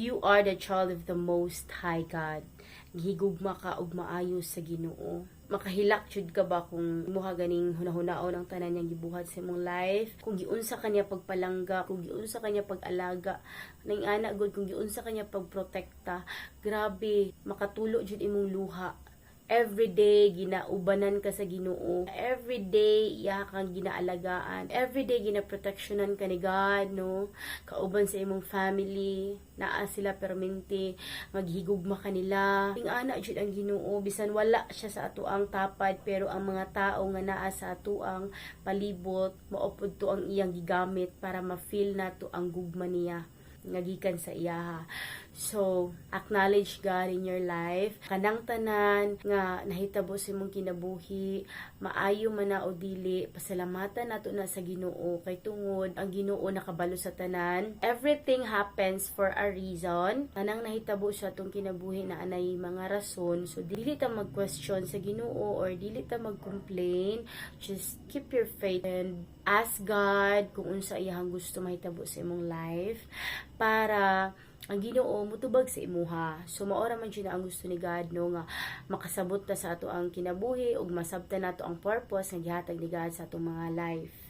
You are the child of the Most High God. Gihigugma ka og maayo sa Ginoo. Makahilak jud ka ba kung muha ganing hunahunaon ang tanan niyang gibuhat sa imong life? Kung giunsa kanya pagpalangga, kung giunsa kanya pag-alaga, ning ana gud kung giunsa kanya pagprotekta, grabe makatulo jud imong luha everyday ginaubanan ka sa Ginoo. Everyday iya kang ginaalagaan. Everyday ginaproteksyonan ka ni God no? Kauban sa imong family. Naa sila permente maghigugma kanila. Ing ana jud ang Ginoo. Bisan wala siya sa atuang tapad pero ang mga tao nga naa sa atuang palibot maupod to ang iyang gigamit para ma-feel nato ang gugma niya. Nga gikan sa iyaha. So, acknowledge God in your life. Kanang tanan nga nahitabo sa imong kinabuhi, maayo man na o dili, pasalamatan nato na sa Ginoo kay tungod ang Ginoo nakabalo sa tanan. Everything happens for a reason. Kanang nahitabo sa atong kinabuhi na anay mga rason. So, dili ta mag-question sa Ginoo or dili ta mag-complain. Just keep your faith and ask God kung unsa iyang gusto mahitabo sa imong life para ang Ginoo mutubag sa imuha. So maora man jud na ang gusto ni God no nga makasabot ta sa ato ang kinabuhi ug masabtan nato ang purpose nga gihatag ni God sa atong mga life.